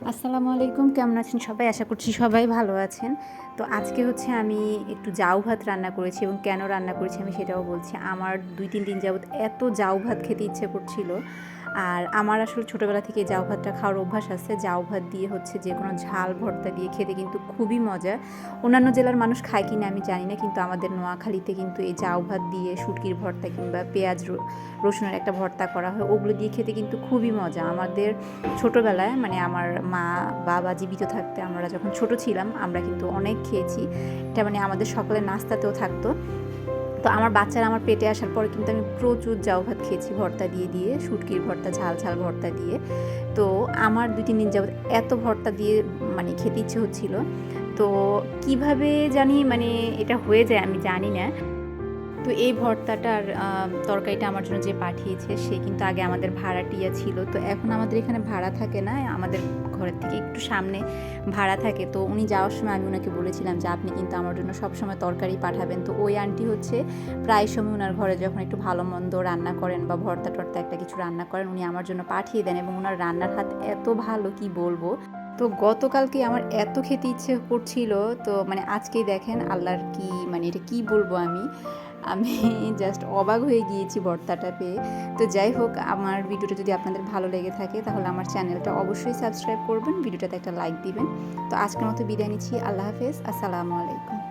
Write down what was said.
আসসালামু আলাইকুম, কেমন আছেন সবাই? আশা করছি সবাই ভালো আছেন। তো আজকে হচ্ছে আমি একটু জাউ ভাত রান্না করেছি এবং কেন রান্না করেছি আমি সেটাও বলছি। আমার দুই তিন দিন যাবত এত জাউ ভাত খেতে ইচ্ছে করছিল। আর আমার আসলে ছোটোবেলা থেকে জাউ ভাতটা খাওয়ার অভ্যাস আছে। জাউ ভাত দিয়ে হচ্ছে যে কোনো ঝাল ভর্তা দিয়ে খেতে কিন্তু খুবই মজা। অন্যান্য জেলার মানুষ খায় কি না আমি জানি না, কিন্তু আমাদের নোয়াখালীতে কিন্তু এই জাউ ভাত দিয়ে শুটকির ভর্তা কিংবা পেঁয়াজ রসুনের একটা ভর্তা করা হয়। ওগুলো দিয়ে খেতে কিন্তু খুবই মজা। আমাদের ছোটোবেলায় মানে আমার মা বাবা জীবিত থাকতে আমরা যখন ছোট ছিলাম, আমরা কিন্তু অনেক খেয়েছি। এটা মানে আমাদের সকলের নাস্তাতেও থাকতো। তো আমার বাচ্চারা আমার পেটে আসার পরে কিন্তু আমি প্রচুর জাউ ভাত খেয়েছি, ভর্তা দিয়ে দিয়ে, শুটকির ভর্তা, ঝাল ঝাল ভর্তা দিয়ে। তো আমার দুই, তিন দিন যাবত এত ভর্তা দিয়ে মানে খেতে ইচ্ছে হচ্ছিল। তো কীভাবে জানি মানে এটা হয়ে যায়, আমি জানি না। তো এই ভর্তাটার তরকারিটা আমার জন্য যে পাঠিয়েছে, সে কিন্তু আগে আমাদের ভাড়াটিয়া ছিল। তো এখন আমাদের এখানে ভাড়া থাকে না, আমাদের ঘরের থেকে একটু সামনে ভাড়া থাকে। তো উনি যাওয়ার সময় আমি ওনাকে বলেছিলাম যে, আপনি কিন্তু আমার জন্য সবসময় তরকারি পাঠাবেন। তো ওই আন্টি হচ্ছে, প্রায় সময় ওনার ঘরে যখন একটু ভালো মন্দ রান্না করেন বা ভর্তা টর্তা একটা কিছু রান্না করেন, উনি আমার জন্য পাঠিয়ে দেন এবং ওনার রান্নার হাত এত ভালো, কি বলব? তো গতকালকে আমার এত খেতে ইচ্ছে করছিল, তো মানে আজকেই দেখেন আল্লাহর কি মানে এটা কি বলব আমি? আমি জাস্ট অবাক হয়ে গিয়েছি বর্তাটা পেয়ে। তো যাই হোক, আমার ভিডিওটা যদি আপনাদের ভালো লেগে থাকে, তাহলে আমার চ্যানেলটা অবশ্যই সাবস্ক্রাইব করবেন, ভিডিওটাতে একটা লাইক দিবেন। তো আজকের মতো বিদায় নিচ্ছি, আল্লাহ হাফেজ, আসসালামু আলাইকুম।